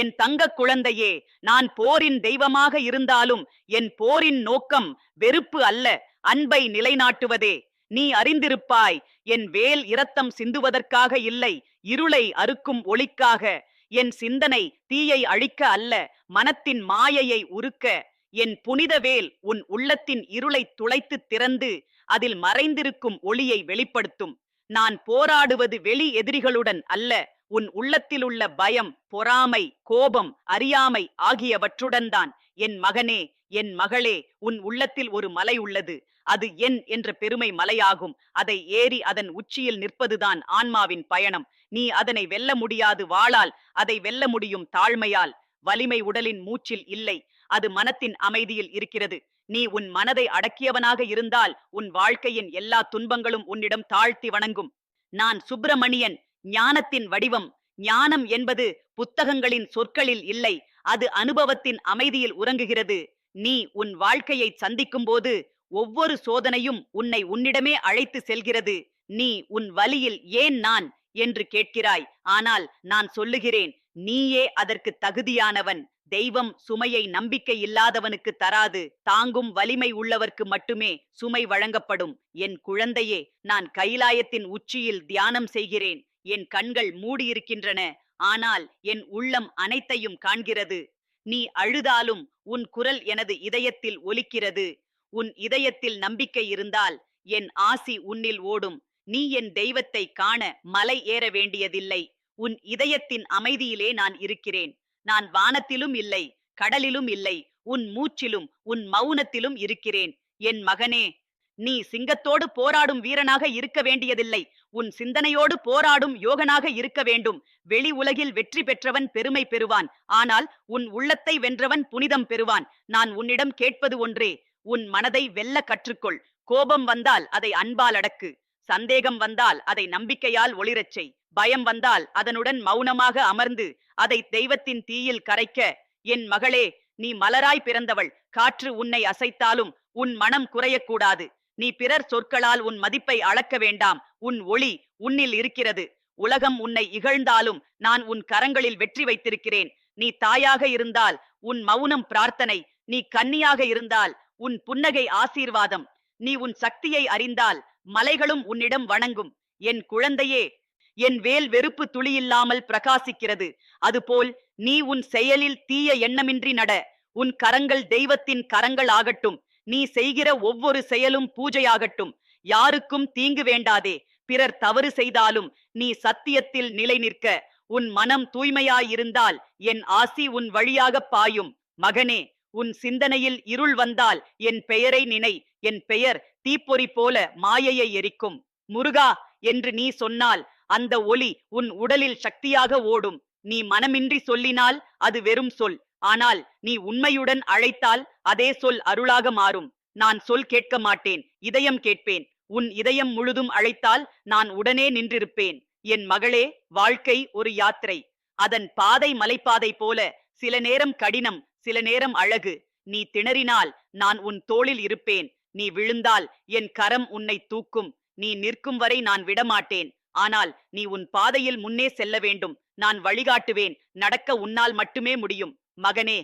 என் தங்க குழந்தையே நான் போரின் தெய்வமாக இருந்தாலும் என் போரின் நோக்கம் வெறுப்பு அல்ல அன்பை நிலைநாட்டுவதே. நீ அறிந்திருப்பாய் என் வேல் இரத்தம் சிந்துவதற்காக இல்லை இருளை அறுக்கும் ஒளிக்காக. என் சிந்தனை தீயை அழிக்க அல்ல மனத்தின் மாயையை உருக்க. என் புனித வேல் உன் உள்ளத்தின் இருளை துளைத்து திறந்து அதில் மறைந்திருக்கும் ஒளியை வெளிப்படுத்தும். நான் போராடுவது வெளி எதிரிகளுடன் அல்ல உன் உள்ளத்திலுள்ள பயம் பொறாமை கோபம் அறியாமை ஆகியவற்றுடன் தான் என் மகனே என் மகளே உன் உள்ளத்தில் ஒரு மலை உள்ளது. அது என் என்ற பெருமை மலையாகும். அதை ஏறி அதன் உச்சியில் நிற்பதுதான் ஆன்மாவின் பயணம். நீ அதனை வெல்ல முடியாது வாளால் அதை வெல்ல முடியும் தாழ்மையால். வலிமை உடலின் மூச்சில் இல்லை. அது மனத்தின் அமைதியில் இருக்கிறது. நீ உன் மனதை அடக்கியவனாக இருந்தால் உன் வாழ்க்கையின் எல்லா துன்பங்களும் உன்னிடம் தாழ்த்தி வணங்கும். நான் சுப்பிரமணியன் ஞானத்தின் வடிவம். ஞானம் என்பது புத்தகங்களின் சொற்களில் இல்லை அது அனுபவத்தின் அமைதியில் உறங்குகிறது. நீ உன் வாழ்க்கையை சந்திக்கும் போது ஒவ்வொரு சோதனையும் உன்னை உன்னிடமே அழைத்து செல்கிறது. நீ உன் வலியில் ஏன் நான்? என்று கேட்கிறாய். ஆனால் நான் சொல்லுகிறேன் நீயே அதற்கு தகுதியானவன். தெய்வம் சுமையை நம்பிக்கை இல்லாதவனுக்கு தராது. தாங்கும் வலிமை உள்ளவர்க்கு மட்டுமே சுமை வழங்கப்படும். என் குழந்தையே நான் கைலாயத்தின் உச்சியில் தியானம் செய்கிறேன். என் கண்கள் மூடியிருக்கின்றன. ஆனால் என் உள்ளம் அனைத்தையும் காண்கிறது. நீ அழுதாலும் உன் குரல் எனது இதயத்தில் ஒலிக்கிறது. உன் இதயத்தில் நம்பிக்கை இருந்தால் என் ஆசி உன்னில் ஓடும். நீ என் தெய்வத்தை காண மலை ஏற வேண்டியதில்லை. உன் இதயத்தின் அமைதியிலே நான் இருக்கிறேன். நான் வானத்திலும் இல்லை கடலிலும் இல்லை உன் மூச்சிலும் உன் மௌனத்திலும் இருக்கிறேன். என் மகனே நீ சிங்கத்தோடு போராடும் வீரனாக இருக்க வேண்டியதில்லை. உன் சிந்தனையோடு போராடும் யோகனாக இருக்க வேண்டும். வெளி உலகில் வெற்றி பெற்றவன் பெருமை பெறுவான். ஆனால் உன் உள்ளத்தை வென்றவன் புனிதம் பெறுவான். நான் உன்னிடம் கேட்பது ஒன்றே உன் மனதை வெல்ல கற்றுக்கொள். கோபம் வந்தால் அதை அன்பால் அடக்கு. சந்தேகம் வந்தால் அதை நம்பிக்கையால் ஒளிரச் செய். பயம் வந்தால் அதனுடன் மௌனமாக அமர்ந்து அதை தெய்வத்தின் தீயில் கரைக்க. என் மகளே நீ மலராய் பிறந்தவள். காற்று உன்னை அசைத்தாலும் உன் மனம் குறையக்கூடாது. நீ பிறர் சொற்களால் உன் மதிப்பை அளக்க வேண்டாம். உன் ஒளி உன்னில் இருக்கிறது. உலகம் உன்னை இகழ்ந்தாலும் நான் உன் கரங்களில் வெற்றி வைத்திருக்கிறேன். நீ தாயாக இருந்தால் உன் மௌனம் பிரார்த்தனை. நீ கன்னியாக இருந்தால் உன் புன்னகை ஆசீர்வாதம். நீ உன் சக்தியை அறிந்தால் மலைகளும் உன்னிடம் வணங்கும். என் குழந்தையே என் வேல் வெறுப்பு துளியில்லாமல் பிரகாசிக்கிறது. அதுபோல் நீ உன் செயலில் தீய எண்ணமின்றி நட. உன் கரங்கள் தெய்வத்தின் கரங்கள் ஆகட்டும். நீ செய்கிற ஒவ்வொரு செயலும் பூஜையாகட்டும். யாருக்கும் தீங்கு வேண்டாதே. பிறர் தவறு செய்தாலும் நீ சத்தியத்தில் நிலை நிற்க உன் மனம் தூய்மையாயிருந்தால் என் ஆசி உன் வழியாக பாயும். மகனே உன் சிந்தனையில் இருள் வந்தால் என் பெயரை நினை. என் பெயர் தீப்பொறி போல மாயையை எரிக்கும். முருகா என்று நீ சொன்னால் அந்த ஒளி உன் உடலில் சக்தியாக ஓடும். நீ மனமின்றி சொல்லினால் அது வெறும் சொல். ஆனால் நீ உண்மையுடன் அழைத்தால் அதே சொல் அருளாக மாறும். நான் சொல் கேட்க மாட்டேன் இதயம் கேட்பேன். உன் இதயம் முழுதும் அழைத்தால் நான் உடனே நின்றிருப்பேன். என் மகளே வாழ்க்கை ஒரு யாத்திரை. அதன் பாதை மலைப்பாதை போல சில நேரம் கடினம் சில நேரம் அழகு. நீ திணறினால் நான் உன் தோளில் இருப்பேன். நீ விழுந்தால் என் கரம் உன்னை தூக்கும். நீ நிற்கும் வரை நான் விடமாட்டேன். ஆனால் நீ உன் பாதையில் முன்னே செல்ல வேண்டும். நான் வழிகாட்டுவேன். நடக்க உன்னால் மட்டுமே முடியும். மகனே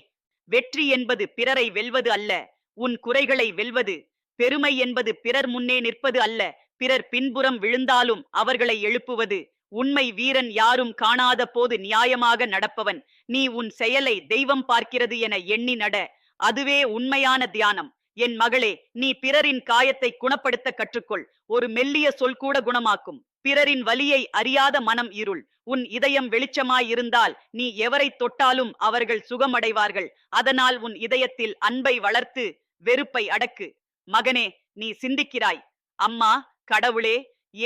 வெற்றி என்பது பிறரை வெல்வது அல்ல உன் குறைகளை வெல்வது. பெருமை என்பது பிறர் முன்னே நிற்பது அல்ல பிறர் பின்புறம் விழுந்தாலும் அவர்களை எழுப்புவது. உண்மை வீரன் யாரும் காணாத போது நியாயமாக நடப்பவன். நீ உன் செயலை தெய்வம் பார்க்கிறது என எண்ணி நட அதுவே உண்மையான தியானம். என் மகளே நீ பிறரின் காயத்தை குணப்படுத்த கற்றுக்கொள். ஒரு மெல்லிய சொல் கூட குணமாக்கும். பிறரின் வலியை அறியாத மனம் இருள். உன் இதயம் வெளிச்சமாயிருந்தால் நீ எவரை தொட்டாலும் அவர்கள் சுகமடைவார்கள். அதனால் உன் இதயத்தில் அன்பை வளர்த்து வெறுப்பை அடக்கு. மகனே நீ சிந்திக்கிறாய். அம்மா கடவுளே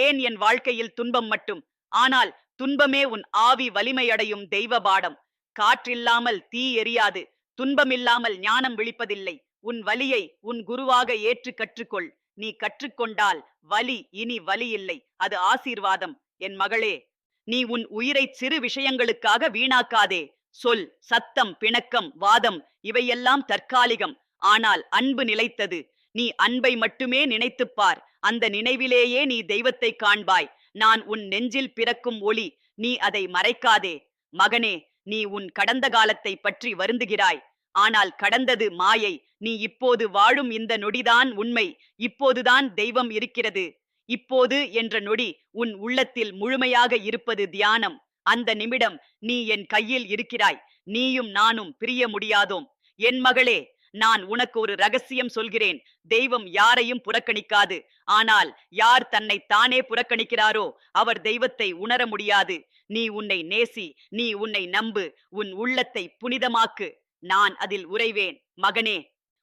ஏன் என் வாழ்க்கையில் துன்பம் மட்டும்? ஆனால் துன்பமே உன் ஆவி வலிமையடையும் தெய்வ பாடம். காற்றில்லாமல் தீ எரியாது. துன்பமில்லாமல் ஞானம் விழிப்பதில்லை. உன் வலியை உன் குருவாக ஏற்று கற்றுக்கொள். நீ கற்றுக்கொண்டால் வலி இனி வலி இல்லை அது ஆசீர்வாதம். என் மகளே நீ உன் உயிரை சிறு விஷயங்களுக்காக வீணாக்காதே. சொல் சத்தம் பிணக்கம் வாதம் இவையெல்லாம் தற்காலிகம். ஆனால் அன்பு நிலைத்தது. நீ அன்பை மட்டுமே நினைத்துப் பார். அந்த நினைவிலேயே நீ தெய்வத்தை காண்பாய். நான் உன் நெஞ்சில் பிறக்கும் ஒளி. நீ அதை மறைக்காதே. மகனே நீ உன் கடந்த காலத்தை பற்றி வருந்துகிறாய். ஆனால் கடந்தது மாயை. நீ இப்போது வாழும் இந்த நொடிதான் உண்மை. இப்போதுதான் தெய்வம் இருக்கிறது. இப்போது என்ற நொடி உன் உள்ளத்தில் முழுமையாக இருப்பது தியானம். அந்த நிமிடம் நீ என் கையில் இருக்கிறாய். நீயும் நானும் பிரிய முடியாதோம். என் மகளே நான் உனக்கு ஒரு ரகசியம் சொல்கிறேன். தெய்வம் யாரையும் புறக்கணிக்காது. ஆனால் யார் தன்னை தானே புறக்கணிக்கிறாரோ அவர் தெய்வத்தை உணர முடியாது. நீ உன்னை நேசி நீ உன்னை நம்பு உன் உள்ளத்தை புனிதமாக்கு. நான் அதில் உறைவேன். மகனே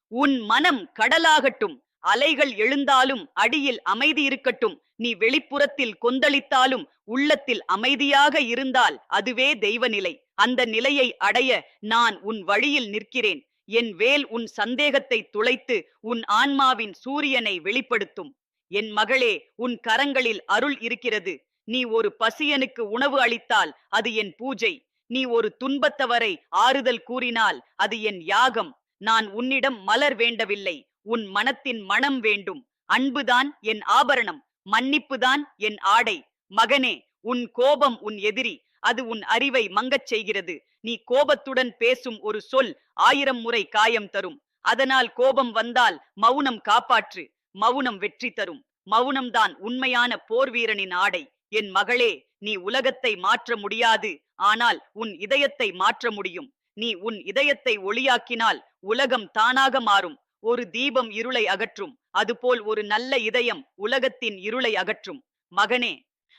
உன் மனம் கடலாகட்டும். அலைகள் எழுந்தாலும் அடியில் அமைதி இருக்கட்டும். நீ வெளிப்புறத்தில் கொந்தளித்தாலும் உள்ளத்தில் அமைதியாக இருந்தால் அதுவே தெய்வ நிலை அந்த நிலையை அடைய நான் உன் வழியில் நிற்கிறேன். என் வேல் உன் சந்தேகத்தை துளைத்து உன் ஆன்மாவின் சூரியனை வெளிப்படுத்தும். என் மகளே உன் கரங்களில் அருள் இருக்கிறது. நீ ஒரு பசியனுக்கு உணவு அளித்தால் அது என் பூஜை. நீ ஒரு துன்பத்தவரை ஆறுதல் கூறினால் அது என் யாகம். நான் உன்னிடம் மலர் வேண்டவில்லை. உன் மனத்தின் மனம் வேண்டும். அன்புதான் என் ஆபரணம். மன்னிப்புதான் என் ஆடை. மகனே உன் கோபம் உன் எதிரி. அது உன் அறிவை மங்கச் செய்கிறது. நீ கோபத்துடன் பேசும் ஒரு சொல் ஆயிரம் முறை காயம் தரும். அதனால் கோபம் வந்தால் மௌனம் காப்பாற்று. மௌனம் வெற்றி தரும். மௌனம்தான் உண்மையான போர் வீரனின் ஆடை. என் மகளே நீ உலகத்தை மாற்ற முடியாது. ஆனால் உன் இதயத்தை மாற்ற முடியும். நீ உன் இதயத்தை ஒளியாக்கினால் உலகம் தானாக மாறும். ஒரு தீபம் இருளை அகற்றும். அதுபோல் ஒரு நல்ல இதயம் உலகத்தின் இருளை அகற்றும். மகனே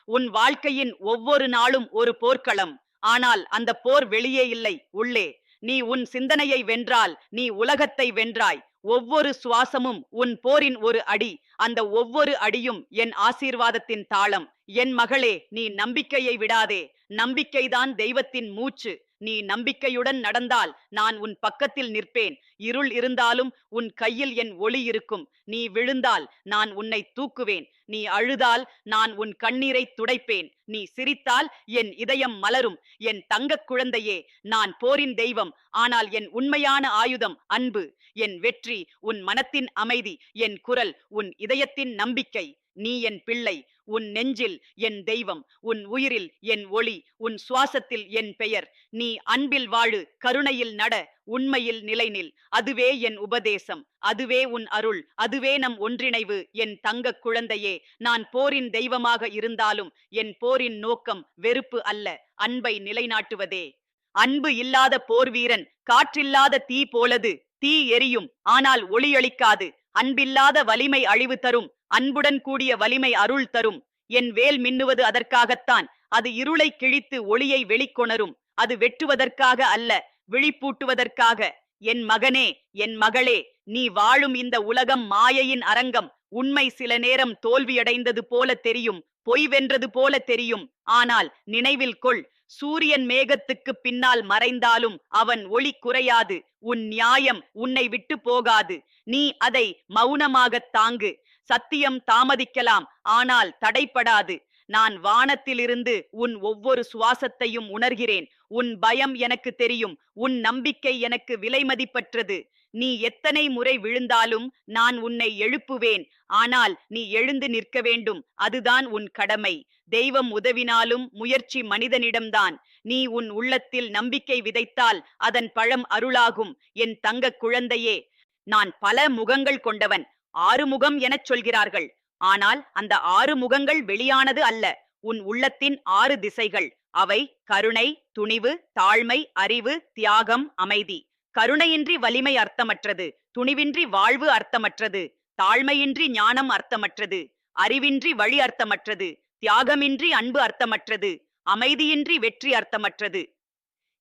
உன் வாழ்க்கையின் ஒவ்வொரு நாளும் ஒரு போர்க்களம். ஆனால் அந்த போர் வெளியே இல்லை. உள்ளே நீ உன் சிந்தனையை வென்றால் நீ உலகத்தை வென்றாய். ஒவ்வொரு சுவாசமும் உன் போரின் ஒரு அடி. அந்த ஒவ்வொரு அடியும் என் ஆசீர்வாதத்தின் தாளம். என் மகளே நீ நம்பிக்கையை விடாதே. நம்பிக்கைதான் தெய்வத்தின் மூச்சு. நீ நம்பிக்கையுடன் நடந்தால் நான் உன் பக்கத்தில் நிற்பேன். இருள் இருந்தாலும் உன் கையில் என் ஒளி இருக்கும். நீ விழுந்தால் நான் உன்னை தூக்குவேன். நீ அழுதால் நான் உன் கண்ணீரை துடைப்பேன். நீ சிரித்தால் என் இதயம் மலரும். என் தங்கக் குழந்தையே நான் போரின் தெய்வம். ஆனால் என் உண்மையான ஆயுதம் அன்பு. என் வெற்றி உன் மனத்தின் அமைதி. என் குரல் உன் இதயத்தின் நம்பிக்கை. நீ என் பிள்ளை உன் நெஞ்சில் என் தெய்வம் உன் உயிரில் என் ஒளி உன் சுவாசத்தில் என் பெயர். நீ அன்பில் வாழு கருணையில் நட உண்மையில் நிலைநில். அதுவே என் உபதேசம் அதுவே உன் அருள் அதுவே நம் ஒன்றிணைவு. என் தங்கக் குழந்தையே நான் போரின் தெய்வமாக இருந்தாலும் என் போரின் நோக்கம் வெறுப்பு அல்ல அன்பை நிலைநாட்டுவதே. அன்பு இல்லாத போர் வீரன் காற்றில்லாத தீ போலது தீ எரியும் ஆனால் ஒளியளிக்காது. அன்பில்லாத வலிமை அழிவு தரும் அன்புடன் கூடிய வலிமை அருள் தரும். என் வேல் மின்னுவது அதற்காகத்தான். அது இருளை கிழித்து ஒளியை வெளிக்கொணரும். அது வெட்டுவதற்காக அல்ல விழிப்பூட்டுவதற்காக. என் மகனே என் மகளே நீ வாழும் இந்த உலகம் மாயையின் அரங்கம். உண்மை சில நேரம் தோல்வியடைந்தது போல தெரியும் பொய் வென்றது போல தெரியும். ஆனால் நினைவில் கொள் சூரியன் மேகத்துக்கு பின்னால் மறைந்தாலும் அவன் ஒளி குறையாது. உன் நியாயம் உன்னை விட்டு போகாது. நீ அதை மௌனமாகத் தாங்கு. சத்தியம் தாமதிக்கலாம். ஆனால் தடைப்படாது. நான் வானத்திலிருந்து உன் ஒவ்வொரு சுவாசத்தையும் உணர்கிறேன். உன் பயம் எனக்கு தெரியும். உன் நம்பிக்கை எனக்கு விலைமதிப்பற்றது நீ எத்தனை முறை விழுந்தாலும் நான் உன்னை எழுப்புவேன். ஆனால் நீ எழுந்து நிற்க வேண்டும். அதுதான் உன் கடமை. தெய்வம் உதவினாலும் முயற்சி மனிதனிடம்தான். நீ உன் உள்ளத்தில் நம்பிக்கை விதைத்தால் அதன் பழம் அருளாகும். என் தங்கக் குழந்தையே நான் பல முகங்கள் கொண்டவன். ஆறுமுகம் எனச் சொல்கிறார்கள். ஆனால் அந்த ஆறு முகங்கள் வெளியானது அல்ல. உன் உள்ளத்தின் ஆறு திசைகள். அவை கருணை துணிவு தாழ்மை அறிவு தியாகம் அமைதி. கருணையின்றி வலிமை அர்த்தமற்றது. துணிவின்றி வாழ்வு அர்த்தமற்றது. தாழ்மையின்றி ஞானம் அர்த்தமற்றது. அறிவின்றி வழி அர்த்தமற்றது. தியாகமின்றி அன்பு அர்த்தமற்றது. அமைதியின்றி வெற்றி அர்த்தமற்றது.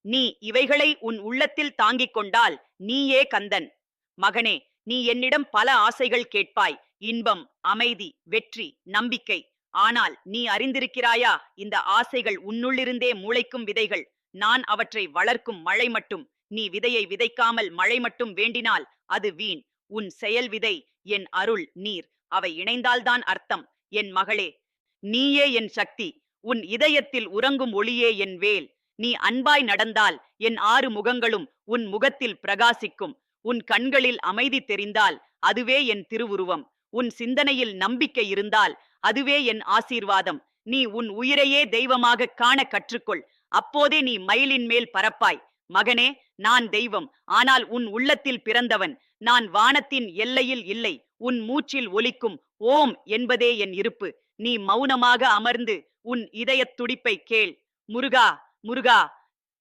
நீ இவைகளை உன் உள்ளத்தில் தாங்கிக் கொண்டால் நீயே கந்தன். மகனே நீ என்னிடம் பல ஆசைகள் கேட்பாய். இன்பம் அமைதி வெற்றி நம்பிக்கை. ஆனால் நீ அறிந்திருக்கிறாயா? இந்த ஆசைகள் உன்னுள்ளிருந்தே முளைக்கும் விதைகள். நான் அவற்றை வளர்க்கும் மழை மட்டும். நீ விதையை விதைக்காமல் மழை மட்டும் வேண்டினால் அது வீண். உன் செயல் விதை என் அருள் நீர். அவை இணைந்தால்தான் அர்த்தம். என் மகளே நீயே என் சக்தி. உன் இதயத்தில் உறங்கும் ஒளியே என் வேல். நீ அன்பாய் நடந்தால் என் ஆறு முகங்களும் உன் முகத்தில் பிரகாசிக்கும். உன் கண்களில் அமைதி தெரிந்தால் அதுவே என் திருவுருவம். உன் சிந்தனையில் நம்பிக்கை இருந்தால் அதுவே என் ஆசீர்வாதம். நீ உன் உயிரையே தெய்வமாக காண கற்றுக்கொள். அப்போதே நீ மயிலின் மேல் பறப்பாய் மகனே நான் தெய்வம். ஆனால் உன் உள்ளத்தில் பிறந்தவன். நான் வானத்தின் எல்லையில் இல்லை. உன் மூச்சில் ஒலிக்கும் ஓம் என்பதே என் இருப்பு. நீ மௌனமாக அமர்ந்து உன் இதயத் துடிப்பை கேள். முருகா முருகா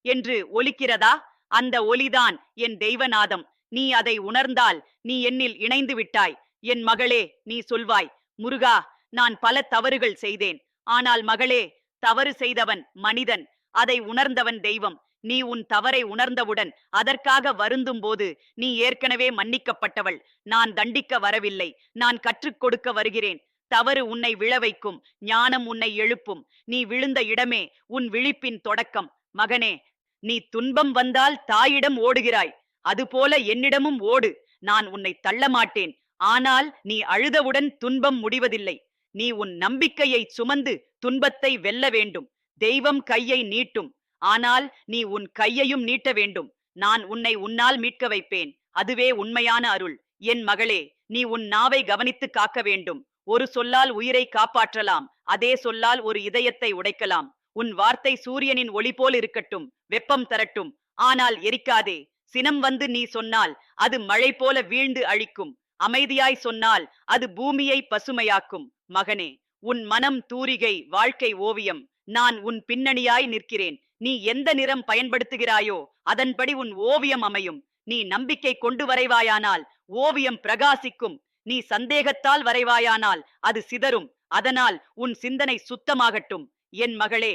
என்று ஒலிக்கிறதா? அந்த ஒலிதான் என் தெய்வநாதம். நீ அதை உணர்ந்தால் நீ என்னில் இணைந்து விட்டாய். என் மகளே நீ சொல்வாய் முருகா நான் பல தவறுகள் செய்தேன். ஆனால் மகளே தவறு செய்தவன் மனிதன் அதை உணர்ந்தவன் தெய்வம். நீ உன் தவறை உணர்ந்தவுடன் அதற்காக வருந்தும் போது நீ ஏற்கனவே மன்னிக்கப்பட்டவள். நான் தண்டிக்க வரவில்லை. நான் கற்றுக் கொடுக்க வருகிறேன். தவறு உன்னை விழ வைக்கும். ஞானம் உன்னை எழுப்பும். நீ விழுந்த இடமே உன் விழிப்பின் தொடக்கம். மகனே நீ துன்பம் வந்தால் தாயிடம் ஓடுகிறாய். அதுபோல என்னிடமும் ஓடு. நான் உன்னை தள்ள மாட்டேன் ஆனால் நீ அழுதவுடன் துன்பம் முடிவதில்லை. நீ உன் நம்பிக்கையை சுமந்து துன்பத்தை வெல்ல வேண்டும். தெய்வம் கையை நீட்டும். ஆனால் நீ உன் கையையும் நீட்ட வேண்டும். நான் உன்னை உன்னால் மீட்க வைப்பேன். அதுவே உண்மையான அருள். என் மகளே நீ உன் நாவை கவனித்து காக்க வேண்டும். ஒரு சொல்லால் உயிரை காப்பாற்றலாம். அதே சொல்லால் ஒரு இதயத்தை உடைக்கலாம். உன் வார்த்தை சூரியனின் ஒளி போல் இருக்கட்டும். வெப்பம் தரட்டும். ஆனால் எரிக்காதே. சினம் வந்து நீ சொன்னால் அது மழை போல வீழ்ந்து அழிக்கும். அமைதியாய் சொன்னால் அது பூமியை பசுமையாக்கும். மகனே உன் மனம் தூரிகை வாழ்க்கை ஓவியம். நான் உன் பின்னணியாய் நிற்கிறேன். நீ எந்த நிறம் பயன்படுத்துகிறாயோ அதன்படி உன் ஓவியம் அமையும். நீ நம்பிக்கை கொண்டு வரைவாயானால் ஓவியம் பிரகாசிக்கும். நீ சந்தேகத்தால் வரைவாயானால் அது சிதறும். அதனால் உன் சிந்தனை சுத்தமாகட்டும். என் மகளே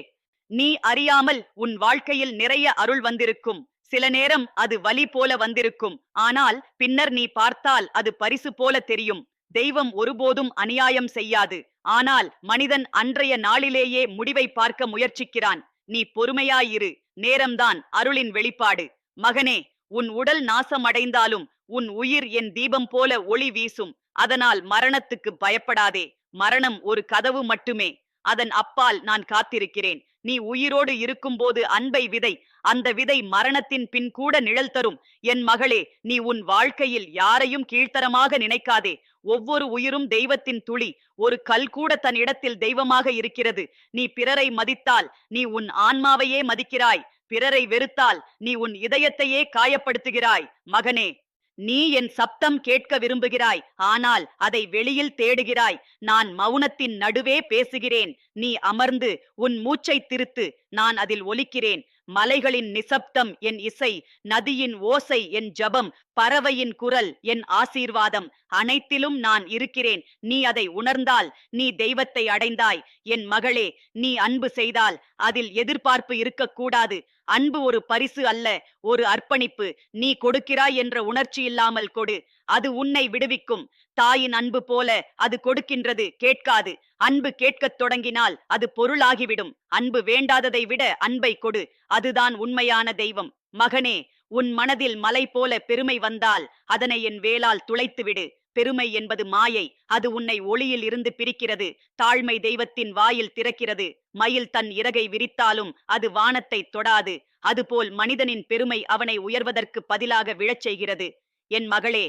நீ அறியாமல் உன் வாழ்க்கையில் நிறைய அருள் வந்திருக்கும். சில நேரம் அது வலி போல வந்திருக்கும். ஆனால் பின்னர் நீ பார்த்தால் அது பரிசு போல தெரியும். தெய்வம் ஒருபோதும் அநியாயம் செய்யாது. ஆனால் மனிதன் அன்றைய நாளிலேயே முடிவை பார்க்க முயற்சிக்கிறான். நீ பொறுமையாயிரு. நேரம்தான் அருளின் வெளிப்பாடு. மகனே உன் உடல் நாசமடைந்தாலும் உன் உயிர் என் தீபம் போல ஒளி வீசும். அதனால் மரணத்துக்கு பயப்படாதே. மரணம் ஒரு கதவு மட்டுமே. அதன் அப்பால் நான் காத்திருக்கிறேன். நீ உயிரோடு இருக்கும்போது அன்பை விதை. அந்த விதை மரணத்தின் பின் கூட நிழல் தரும். என் மகளே நீ உன் வாழ்க்கையில் யாரையும் கீழ்த்தரமாக நினைக்காதே. ஒவ்வொரு உயிரும் தெய்வத்தின் துளி. ஒரு கல் கூட தன் இடத்தில் தெய்வமாக இருக்கிறது. நீ பிறரை மதித்தால் நீ உன் ஆன்மாவையே மதிக்கிறாய். பிறரை வெறுத்தால் நீ உன் இதயத்தையே காயப்படுத்துகிறாய். மகனே நீ என் சப்தம் கேட்க விரும்புகிறாய் ஆனால் அதை வெளியில் தேடுகிறாய். நான் மௌனத்தின் நடுவே பேசுகிறேன். நீ அமர்ந்து உன் மூச்சை திருத்து நான் அதில் ஒலிக்கிறேன். மலைகளின் நிசப்தம் என் இசை நதியின் ஓசை என் ஜபம் பறவையின் குரல் என் ஆசீர்வாதம். அனைத்திலும் நான் இருக்கிறேன். நீ அதை உணர்ந்தால் நீ தெய்வத்தை அடைந்தாய். என் மகளே நீ அன்பு செய்தால் அதில் எதிர்பார்ப்பு இருக்கக்கூடாது. அன்பு ஒரு பரிசு அல்ல ஒரு அர்ப்பணிப்பு. நீ கொடுக்கிறாய் என்ற உணர்ச்சி இல்லாமல் கொடு. அது உன்னை விடுவிக்கும். தாயின் அன்பு போல அது கொடுக்கின்றது கேட்காது. அன்பு கேட்கத் தொடங்கினால் அது பொருளாகிவிடும். அன்பு வேண்டாததை விட அன்பை கொடு. அதுதான் உண்மையான தெய்வம். மகனே உன் மனதில் மலை போல பெருமை வந்தால் அதனை என் வேளால் துளைத்துவிடு. பெருமை என்பது மாயை. அது உன்னை ஒளியில் இருந்து பிரிக்கிறது. தாழ்மை தெய்வத்தின் வாயில் திறக்கிறது. மயில் தன் இறகை விரித்தாலும் அது வானத்தை தொடாது. அதுபோல் மனிதனின் பெருமை அவனை உயர்வதற்கு பதிலாக விழச் செய்கிறது. என் மகளே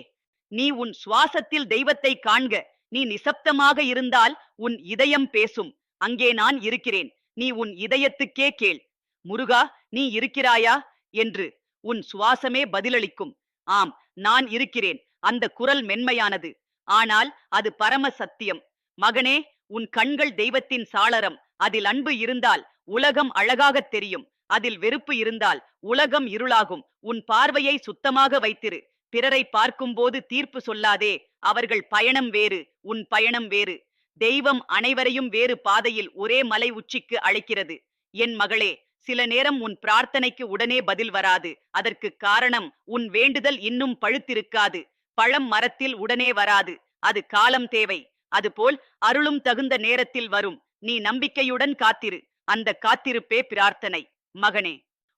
நீ உன் சுவாசத்தில் தெய்வத்தை காண்க. நீ நிசப்தமாக இருந்தால் உன் இதயம் பேசும். அங்கே நான் இருக்கிறேன். நீ உன் இதயத்துக்கே கேள். முருகா நீ இருக்கிறாயா? என்று உன் சுவாசமே பதிலளிக்கும். ஆம் நான் இருக்கிறேன். அந்த குரல் மென்மையானது. ஆனால் அது பரம சத்தியம் மகனே உன் கண்கள் தெய்வத்தின் சாளரம். அதில் அன்பு இருந்தால் உலகம் அழகாகத் தெரியும். அதில் வெறுப்பு இருந்தால் உலகம் இருளாகும். உன் பார்வையை சுத்தமாக வைத்திரு. பிறரை பார்க்கும்போது தீர்ப்பு சொல்லாதே. அவர்கள் பயணம் வேறு உன் பயணம் வேறு. தெய்வம் அனைவரையும் வேறு பாதையில் ஒரே மலை உச்சிக்கு அழைக்கிறது. என் மகளே சில நேரம் உன் பிரார்த்தனைக்கு உடனே பதில் வராது. அதற்கு காரணம் உன் வேண்டுதல் இன்னும் பழுத்திருக்காது. பழம் மரத்தில் உடனே வராது. அது காலம் தேவை. அதுபோல் அருளும் தகுந்த நேரத்தில் வரும். நீ நம்பிக்கையுடன் காத்திரு. அந்த காத்திருப்பே பிரார்த்தனை. மகனே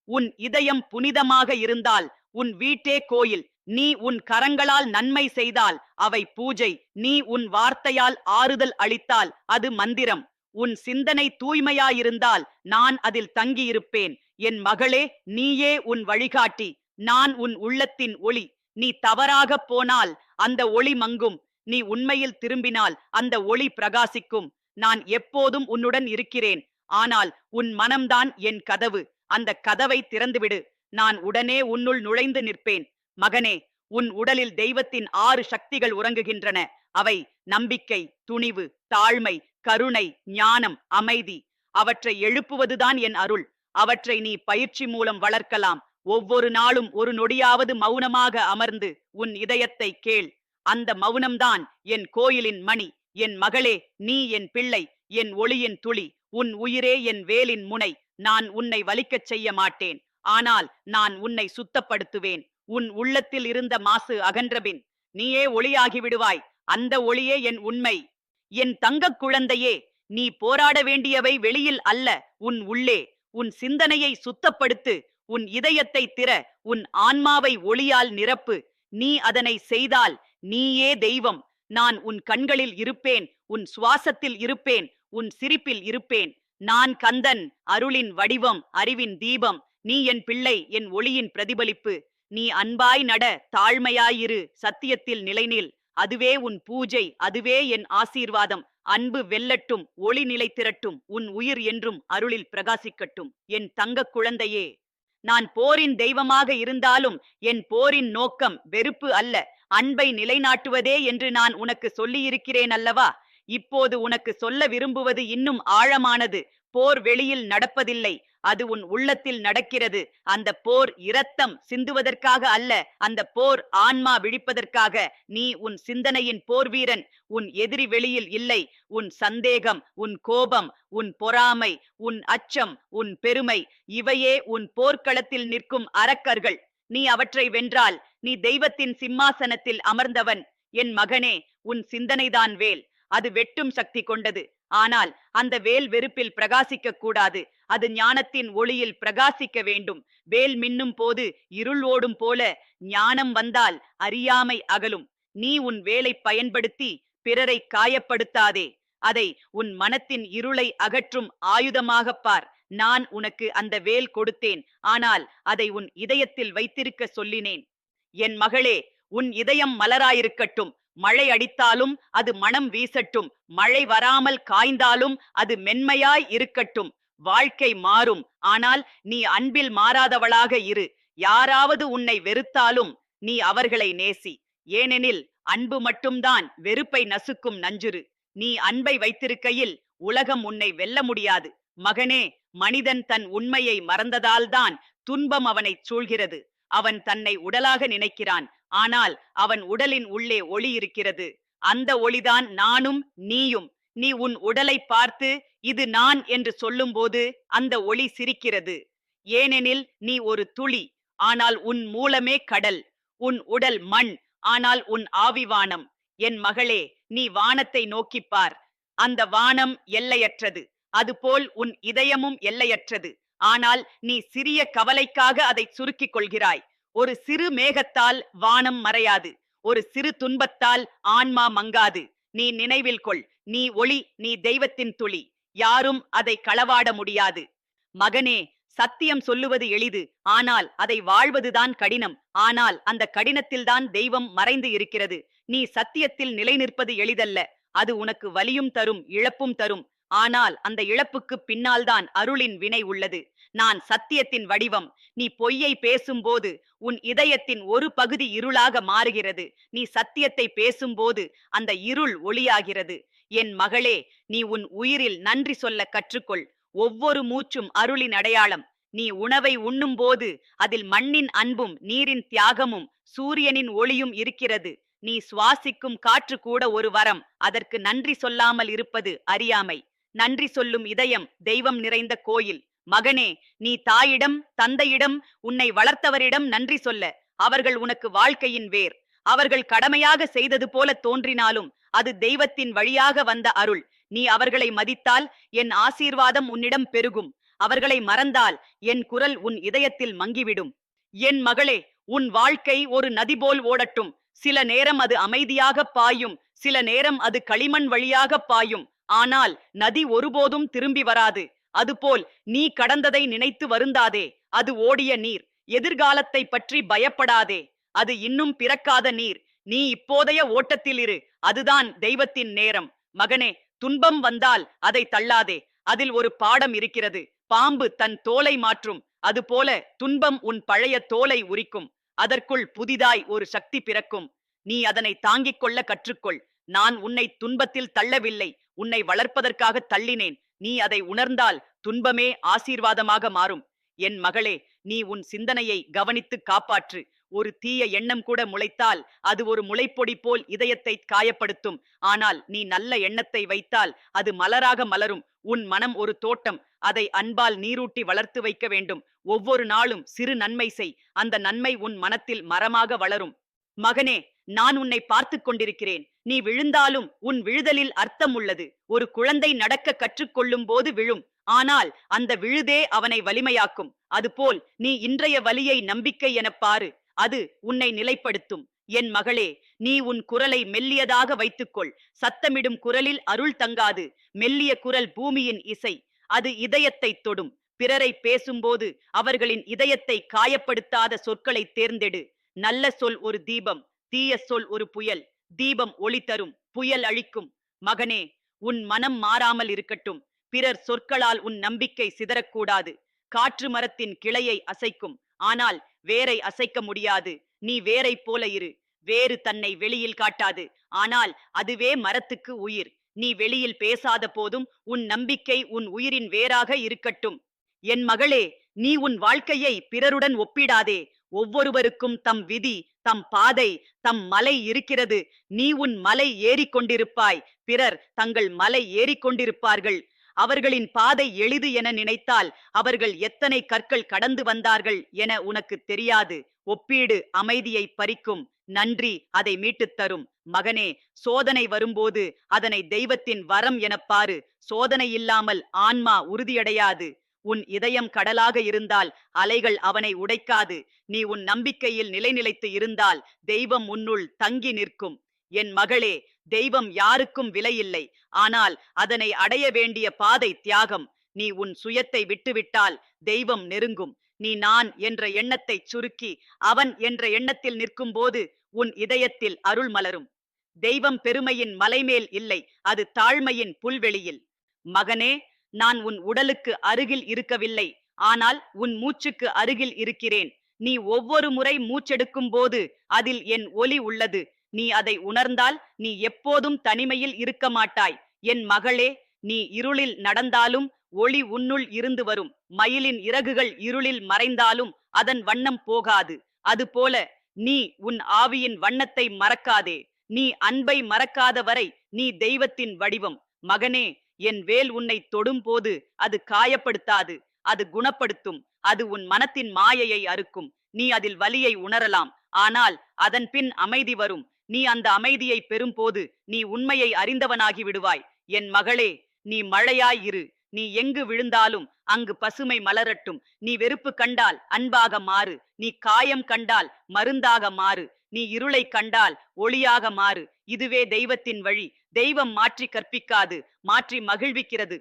உன் இதயம் புனிதமாக இருந்தால் உன் வீட்டே கோயில். நீ உன் கரங்களால் நன்மை செய்தால் அவை பூஜை. நீ உன் வார்த்தையால் ஆறுதல் அளித்தால் அது மந்திரம். உன் சிந்தனை தூய்மையாயிருந்தால் நான் அதில் தங்கியிருப்பேன். என் மகளே நீயே உன் வழிகாட்டி. நான் உன் உள்ளத்தின் ஒளி. நீ தவறாகப் போனால் அந்த ஒளி மங்கும். நீ உண்மையில் திரும்பினால் அந்த ஒளி பிரகாசிக்கும். நான் எப்போதும் உன்னுடன் இருக்கிறேன். ஆனால் உன் மனம்தான் என் கதவு. அந்த கதவை திறந்துவிடு. நான் உடனே உன்னுள் நுழைந்து நிற்பேன். மகனே உன் உடலில் தெய்வத்தின் ஆறு சக்திகள் உறங்குகின்றன. அவை நம்பிக்கை துணிவு தாழ்மை கருணை ஞானம் அமைதி. அவற்றை எழுப்புவதுதான் என் அருள். அவற்றை நீ பயிற்சி மூலம் வளர்க்கலாம். ஒவ்வொரு நாளும் ஒரு நொடியாவது மௌனமாக அமர்ந்து உன் இதயத்தை கேள். அந்த மௌனம்தான் என் கோயிலின் மணி என் மகளே நீ என் பிள்ளை என் ஒளியின் துளி உன் உயிரே என் வேலின் முனை. நான் உன்னை வலிக்கச் செய்ய மாட்டேன். ஆனால் நான் உன்னை சுத்தப்படுத்துவேன். உன் உள்ளத்தில் இருந்த மாசு அகன்றபின் நீயே ஒளியாகி விடுவாய். அந்த ஒளியே என் உண்மை. என் தங்கக் குழந்தையே நீ போராட வேண்டியவை வெளியில் அல்ல உன் உள்ளே. உன் சிந்தனையை சுத்தப்படுத்து. உன் இதயத்தை திற உன் ஆன்மாவை ஒளியால் நிரப்பு. நீ அதனை செய்தால் நீயே தெய்வம். நான் உன் கண்களில் இருப்பேன் உன் சுவாசத்தில் இருப்பேன் உன் சிரிப்பில் இருப்பேன். நான் கந்தன் அருளின் வடிவம் அறிவின் தீபம். நீ என் பிள்ளை என் ஒளியின் பிரதிபலிப்பு. நீ அன்பாய் நட தாழ்மையாயிரு சத்தியத்தில் நிலைநில். அதுவே உன் பூஜை அதுவே என் ஆசீர்வாதம். அன்பு வெல்லட்டும் ஒளி நிலைத்திரட்டும். உன் உயிர் என்றும் அருளில் பிரகாசிக்கட்டும். என் தங்கக் குழந்தையே. நான் போரின் தெய்வமாக இருந்தாலும் என் போரின் நோக்கம் வெறுப்பு அல்ல. அன்பை நிலைநாட்டுவதே என்று நான் உனக்கு சொல்லியிருக்கிறேன் அல்லவா? இப்போது உனக்கு சொல்ல விரும்புவது இன்னும் ஆழமானது. போர் வெளியில் நடப்பதில்லை. அது உன் உள்ளத்தில் நடக்கிறது. அந்த போர் இரத்தம் சிந்துவதற்காக அல்ல. அந்த போர் ஆன்மா விழிப்பதற்காக. நீ உன் சிந்தனையின் போர் வீரன். உன் எதிரி வெளியில் இல்லை. உன் சந்தேகம் உன் கோபம் உன் பொறாமை உன் அச்சம் உன் பெருமை இவையே உன் போர்க்களத்தில் நிற்கும் அரக்கர்கள். நீ அவற்றை வென்றால் நீ தெய்வத்தின் சிம்மாசனத்தில் அமர்ந்தவன். என் மகனே உன் சிந்தனைதான் வேல். அது வெட்டும் சக்தி கொண்டது. ஆனால் அந்த வேல் வெறுப்பில் பிரகாசிக்க கூடாது அது ஞானத்தின் ஒளியில் பிரகாசிக்க வேண்டும். வேல் மின்னும் போது இருள் ஓடும் போல ஞானம் வந்தால் அறியாமை அகலும். நீ உன் வேலை பயன்படுத்தி பிறரை காயப்படுத்தாதே. அதை உன் மனத்தின் இருளை அகற்றும் ஆயுதமாகப் பார். நான் உனக்கு அந்த வேல் கொடுத்தேன். ஆனால் அதை உன் இதயத்தில் வைத்திருக்க சொல்லினேன். என் மகளே உன் இதயம் மலராயிருக்கட்டும். மழை அடித்தாலும் அது மனம் வீசட்டும். மழை வராமல் காய்ந்தாலும் அது மென்மையாய் இருக்கட்டும். வாழ்க்கை மாறும். ஆனால் நீ அன்பில் மாறாதவளாக இரு. யாராவது உன்னை வெறுத்தாலும் நீ அவர்களை நேசி. ஏனெனில் அன்பு மட்டும்தான் வெறுப்பை நசுக்கும் நஞ்சுரு. நீ அன்பை வைத்திருக்கையில் உலகம் உன்னை வெல்ல முடியாது. மகனே மனிதன் தன் உண்மையை மறந்ததால்தான் துன்பம் அவனைச் சூழ்கிறது. அவன் தன்னை உடலாக நினைக்கிறான். ஆனால் அவன் உடலின் உள்ளே ஒளி இருக்கிறது. அந்த ஒளிதான் நானும் நீயும். நீ உன் உடலை பார்த்து இது நான் என்று சொல்லும்போது அந்த ஒளி சிரிக்கிறது. ஏனெனில் நீ ஒரு துளி ஆனால் உன் மூலமே கடல். உன் உடல் மண் ஆனால் உன் ஆவிவானம். என் மகளே நீ வானத்தை நோக்கிப் பார். அந்த வானம் எல்லையற்றது. அதுபோல் உன் இதயமும் எல்லையற்றது. ஆனால் நீ சிறிய கவலைக்காக அதை சுருக்கிக் கொள்கிறாய். ஒரு சிறு மேகத்தால் வானம் மறையாது. ஒரு சிறு துன்பத்தால் ஆன்மா மங்காது. நீ நினைவில் கொள். நீ ஒளி நீ தெய்வத்தின் துளி. யாரும் அதை களவாட முடியாது. மகனே சத்தியம் சொல்லுவது எளிது. ஆனால் அதை வாழ்வதுதான் கடினம். ஆனால் அந்த கடினத்தில்தான் தெய்வம் மறைந்து இருக்கிறது. நீ சத்தியத்தில் நிலை நிற்பது எளிதல்ல. அது உனக்கு வலியும் தரும் இழப்பும் தரும். ஆனால் அந்த இழப்புக்கு பின்னால்தான் அருளின் வினை உள்ளது. நான் சத்தியத்தின் வடிவம். நீ பொய்யை பேசும்போது உன் இதயத்தின் ஒரு பகுதி இருளாக மாறுகிறது. நீ சத்தியத்தை பேசும்போது அந்த இருள் ஒளியாகிறது. என் மகளே நீ உன் உயிரில் நன்றி சொல்ல கற்றுக்கொள். ஒவ்வொரு மூச்சும் அருளின் அடையாளம். நீ உணவை உண்ணும்போது அதில் மண்ணின் அன்பும் நீரின் தியாகமும் சூரியனின் ஒளியும் இருக்கிறது. நீ சுவாசிக்கும் காற்று கூட ஒரு வரம். அதற்கு நன்றி சொல்லாமல் இருப்பது அறியாமை. நன்றி சொல்லும் இதயம் தெய்வம் நிறைந்த கோயில். மகனே நீ தாயிடம் தந்தையிடம் உன்னை வளர்த்தவரிடம் நன்றி சொல்ல. அவர்கள் உனக்கு வாழ்க்கையின் வேர். அவர்கள் கடமையாக செய்தது போல தோன்றினாலும் அது தெய்வத்தின் வழியாக வந்த அருள். நீ அவர்களை மதித்தால் என் ஆசீர்வாதம் உன்னிடம் பெருகும். அவர்களை மறந்தால் என் குரல் உன் இதயத்தில் மங்கிவிடும். என் மகளே உன் வாழ்க்கை ஒரு நதி போல் ஓடட்டும். சில நேரம் அது அமைதியாக பாயும். சில நேரம் அது களிமண் வழியாக பாயும். ஆனால் நதி ஒருபோதும் திரும்பி வராது. அதுபோல் நீ கடந்ததை நினைத்து வருந்தாதே அது ஓடிய நீர். எதிர்காலத்தை பற்றி பயப்படாதே அது இன்னும் பிறக்காத நீர். நீ இப்போதைய ஓட்டத்தில் இரு அதுதான் தெய்வத்தின் நேரம். மகனே துன்பம் வந்தால் அதை தள்ளாதே அதில் ஒரு பாடம் இருக்கிறது. பாம்பு தன் தோலை மாற்றும் அதுபோல துன்பம் உன் பழைய தோலை உரிக்கும். அதற்குள் புதிதாய் ஒரு சக்தி பிறக்கும். நீ அதனை தாங்கிக் கொள்ள கற்றுக்கொள். நான் உன்னை துன்பத்தில் தள்ளவில்லை உன்னை வளர்ப்பதற்காக தள்ளினேன். நீ அதை உணர்ந்தால் துன்பமே ஆசீர்வாதமாக மாறும். என் மகளே நீ உன் சிந்தனையை கவனித்து காப்பாற்று. ஒரு தீய எண்ணம் கூட முளைத்தால் அது ஒரு முளைப்பொடி போல் இதயத்தை காயப்படுத்தும். ஆனால் நீ நல்ல எண்ணத்தை வைத்தால் அது மலராக மலரும். உன் மனம் ஒரு தோட்டம். அதை அன்பால் நீரூட்டி வளர்த்து வைக்க வேண்டும். ஒவ்வொரு நாளும் சிறு நன்மை செய். அந்த நன்மை உன் மனத்தில் மரமாக வளரும். மகனே நான் உன்னை பார்த்துக் கொண்டிருக்கிறேன். நீ விழுந்தாலும் உன் விழுதலில் அர்த்தம் உள்ளது ஒரு குழந்தை நடக்க கற்றுக்கொள்ளும் போது விழும். ஆனால் அந்த விழுதே அவனை வலிமையாக்கும். அதுபோல் நீ இன்றைய வலியை நம்பிக்கை எனப் பாரு. அது உன்னை நிலைப்படுத்தும். என் மகளே நீ உன் குரலை மெல்லியதாக வைத்துக்கொள். சத்தமிடும் குரலில் அருள் தங்காது. மெல்லிய குரல் பூமியின் இசை. அது இதயத்தை தொடும். பிறரை பேசும்போது அவர்களின் இதயத்தை காயப்படுத்தாத சொற்களை தேர்ந்தெடு. நல்ல சொல் ஒரு தீபம். தீய சொல் ஒரு புயல் தீபம் ஒளி தரும் புயல் அழிக்கும். மகனே உன் மனம் மாறாமல் இருக்கட்டும். பிறர் சொற்களால் உன் நம்பிக்கை சிதறக்கூடாது. காற்று மரத்தின் கிளையை அசைக்கும். ஆனால் வேரை அசைக்க முடியாது. நீ வேரை போல இரு. வேறு தன்னை வெளியில் காட்டாது. ஆனால் அதுவே மரத்துக்கு உயிர். நீ வெளியில் பேசாத போதும் உன் நம்பிக்கை உன் உயிரின் வேறாக இருக்கட்டும். என் மகளே நீ உன் வாழ்க்கையை பிறருடன் ஒப்பிடாதே. ஒவ்வொருவருக்கும் தம் விதி தம் பாதை தம் மலை இருக்கிறது. நீ உன் மலை ஏறிக்கொண்டிருப்பாய். பிறர் தங்கள் மலை ஏறிக்கொண்டிருப்பார்கள். அவர்களின் பாதை எளிது என நினைத்தால் அவர்கள் எத்தனை கற்கள் கடந்து வந்தார்கள் என உனக்கு தெரியாது. ஒப்பீடு அமைதியை பறிக்கும். நன்றி அதை மீட்டுத் தரும். மகனே சோதனை வரும்போது அதனை தெய்வத்தின் வரம் எனப் பாரு. சோதனை இல்லாமல் ஆன்மா உறுதியடையாது. உன் இதயம் கடலாக இருந்தால் அலைகள் அவனை உடைக்காது. நீ உன் நம்பிக்கையில் நிலைநிலைத்து இருந்தால் தெய்வம் உன்னுள் தங்கி நிற்கும். என் மகளே தெய்வம் யாருக்கும் விலையில்லை. ஆனால் அதனை அடைய வேண்டிய பாதை தியாகம். நீ உன் சுயத்தை விட்டுவிட்டால் தெய்வம் நெருங்கும். நீ நான் என்ற எண்ணத்தை சுருக்கி அவன் என்ற எண்ணத்தில் நிற்கும்போது உன் இதயத்தில் அருள் மலரும். தெய்வம் பெருமையின் மலைமேல் இல்லை. அது தாழ்மையின் புல்வெளியில். மகனே நான் உன் உடலுக்கு அருகில் இருக்கவில்லை. ஆனால் உன் மூச்சுக்கு அருகில் இருக்கிறேன். நீ ஒவ்வொரு முறை மூச்செடுக்கும் போது அதில் என் ஒலி உள்ளது. நீ அதை உணர்ந்தால் நீ எப்போதும் தனிமையில் இருக்க மாட்டாய். என் மகளே நீ இருளில் நடந்தாலும் ஒளி உன்னுள் இருந்து வரும். மயிலின் இறகுகள் இருளில் மறைந்தாலும் அதன் வண்ணம் போகாது. அதுபோல நீ உன் ஆவியின் வண்ணத்தை மறக்காதே. நீ அன்பை மறக்காத வரை நீ தெய்வத்தின் வடிவம். மகனே என் வேல் உன்னை தொடும்போது அது காயப்படுத்தாது அது குணப்படுத்தும் அது உன் மனத்தின் மாயையை அறுக்கும். நீ அதில் வலியை உணரலாம். ஆனால் அதன் பின் அமைதி வரும். நீ அந்த அமைதியை பெறும்போது நீ உண்மையை அறிந்தவனாகி விடுவாய். என் மகளே நீ மழையாய் இரு. நீ எங்கு விழுந்தாலும் அங்கு பசுமை மலரட்டும். நீ வெறுப்பு கண்டால் அன்பாக மாறு. நீ காயம் கண்டால் மருந்தாக மாறு. நீ இருளை கண்டால் ஒளியாக மாறு. இதுவே தெய்வத்தின் வழி. தெய்வம் மாற்றி கற்பிக்காது மாற்றி மகிழ்விக்கிறது.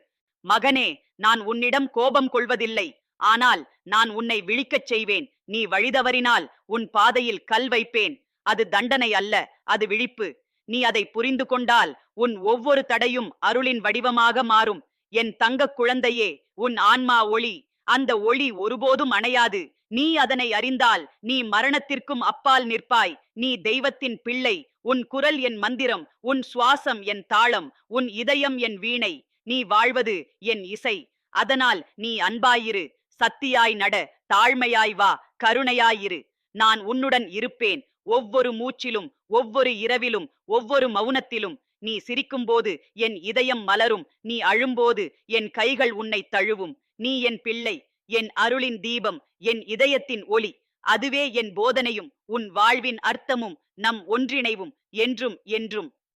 மகனே நான் உன்னிடம் கோபம் கொள்வதில்லை. ஆனால் நான் உன்னை விழிக்கச் செய்வேன். நீ வழிதவறினால் உன் பாதையில் கல் வைப்பேன். அது தண்டனை அல்ல அது விழிப்பு. நீ அதை புரிந்து கொண்டால் உன் ஒவ்வொரு தடையும் அருளின் வடிவமாக மாறும். என் தங்கக் குழந்தையே உன் ஆன்மா ஒளி. அந்த ஒளி ஒருபோதும் அணையாது. நீ அதனை அறிந்தால் நீ மரணத்திற்கும் அப்பால் நிற்பாய். நீ தெய்வத்தின் பிள்ளை உன் குரல் என் மந்திரம் உன் சுவாசம் என் தாளம் உன் இதயம் என் வீணை. நீ வாழ்வது என் இசை. அதனால் நீ அன்பாயிரு. சத்தியாய் நட தாழ்மையாய் வா கருணையாயிரு. நான் உன்னுடன் இருப்பேன். ஒவ்வொரு மூச்சிலும் ஒவ்வொரு இரவிலும் ஒவ்வொரு மௌனத்திலும். நீ சிரிக்கும்போது என் இதயம் மலரும். நீ அழும்போது என் கைகள் உன்னை தழுவும். நீ என் பிள்ளை என் அருளின் தீபம் என் இதயத்தின் ஒளி. அதுவே என் போதனையும் உன் வாழ்வின் அர்த்தமும் நம் ஒன்றிணைவும் என்றும் என்றும்.